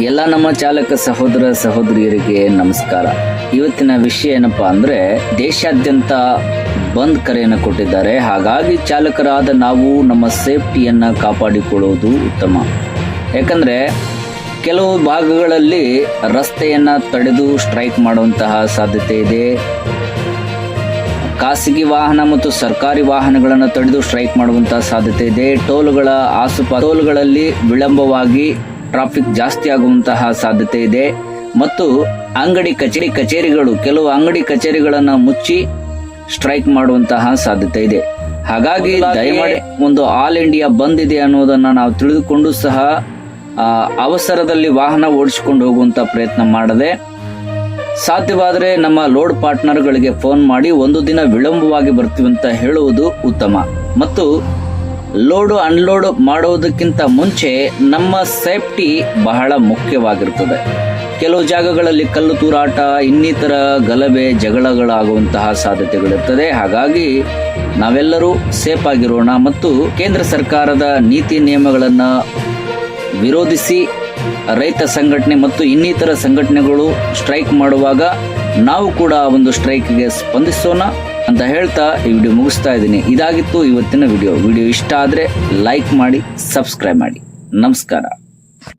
ಎಲ್ಲ ನಮ್ಮ ಚಾಲಕ ಸಹೋದರ ಸಹೋದರಿಯರಿಗೆ ನಮಸ್ಕಾರ. ಇವತ್ತಿನ ವಿಷಯ ಏನಪ್ಪಾ ಅಂದ್ರೆ, ದೇಶಾದ್ಯಂತ ಬಂದ್ ಕರೆಯನ್ನು ಕೊಟ್ಟಿದ್ದಾರೆ. ಹಾಗಾಗಿ ಚಾಲಕರಾದ ನಾವು ನಮ್ಮ ಸೇಫ್ಟಿಯನ್ನ ಕಾಪಾಡಿಕೊಳ್ಳುವುದು ಉತ್ತಮ. ಯಾಕಂದ್ರೆ, ಕೆಲವು ಭಾಗಗಳಲ್ಲಿ ರಸ್ತೆಯನ್ನ ತಡೆದು ಸ್ಟ್ರೈಕ್ ಮಾಡುವಂತಹ ಸಾಧ್ಯತೆ ಇದೆ. ಖಾಸಗಿ ವಾಹನ ಮತ್ತು ಸರ್ಕಾರಿ ವಾಹನಗಳನ್ನು ತಡೆದು ಸ್ಟ್ರೈಕ್ ಮಾಡುವಂತಹ ಸಾಧ್ಯತೆ ಇದೆ. ಟೋಲ್ಗಳ ಆಸುಪ ಟೋಲ್ಗಳಲ್ಲಿ ವಿಳಂಬವಾಗಿ ಟ್ರಾಫಿಕ್ ಜಾಸ್ತಿ ಆಗುವಂತಹ ಸಾಧ್ಯತೆ ಇದೆ. ಮತ್ತು ಅಂಗಡಿ ಕಚೇರಿ ಕಚೇರಿಗಳು ಕೆಲವು ಅಂಗಡಿ ಕಚೇರಿಗಳನ್ನು ಮುಚ್ಚಿ ಸ್ಟ್ರೈಕ್ ಮಾಡುವಂತಹ ಸಾಧ್ಯತೆ ಇದೆ. ಹಾಗಾಗಿ ದಯಮಾಡಿ ಒಂದು ಆಲ್ ಇಂಡಿಯಾ ಬಂದ್ ಇದೆ ಅನ್ನೋದನ್ನ ನಾವು ತಿಳಿದುಕೊಂಡು ಸಹ ಅವಸರದಲ್ಲಿ ವಾಹನ ಓಡಿಸಿಕೊಂಡು ಹೋಗುವಂತ ಪ್ರಯತ್ನ ಮಾಡದೆ ಸಾಧ್ಯವಾದರೆ ನಮ್ಮ ಲೋಡ್ ಪಾರ್ಟ್ನರ್ಗಳಿಗೆ ಫೋನ್ ಮಾಡಿ ಒಂದು ದಿನ ವಿಳಂಬವಾಗಿ ಬರ್ತೀವಿ ಅಂತ ಹೇಳುವುದು ಉತ್ತಮ. ಮತ್ತು ಲೋಡು ಅನ್ಲೋಡ್ ಮಾಡುವುದಕ್ಕಿಂತ ಮುಂಚೆ ನಮ್ಮ ಸೇಫ್ಟಿ ಬಹಳ ಮುಖ್ಯವಾಗಿರುತ್ತದೆ ಕೆಲವು ಜಾಗಗಳಲ್ಲಿ ಕಲ್ಲು ತೂರಾಟ, ಇನ್ನಿತರ ಗಲಭೆ, ಜಗಳಗಳಾಗುವಂತಹ ಸಾಧ್ಯತೆಗಳಿರ್ತದೆ. ಹಾಗಾಗಿ ನಾವೆಲ್ಲರೂ ಸೇಫ್ ಆಗಿರೋಣ ಮತ್ತು ಕೇಂದ್ರ ಸರ್ಕಾರದ ನೀತಿ ನಿಯಮಗಳನ್ನು ವಿರೋಧಿಸಿ ರೈತ ಸಂಘಟನೆ ಮತ್ತು ಇನ್ನಿತರ ಸಂಘಟನೆಗಳು ಸ್ಟ್ರೈಕ್ ಮಾಡುವಾಗ ನಾವು ಕೂಡ ಒಂದು ಸ್ಟ್ರೈಕ್ಗೆ ಸ್ಪಂದಿಸೋಣ. ಅಂತ ಹೇಳ್ತಾ ಈ ವಿಡಿಯೋ ಮುಗಿಸ್ತಾ ಇದ್ದೀನಿ. ಇದಾಗಿತ್ತು ಇವತ್ತಿನ ವಿಡಿಯೋ. ವಿಡಿಯೋ ಇಷ್ಟ ಆದರೆ ಲೈಕ್ ಮಾಡಿ, ಸಬ್ಸ್ಕ್ರೈಬ್ ಮಾಡಿ. ನಮಸ್ಕಾರ.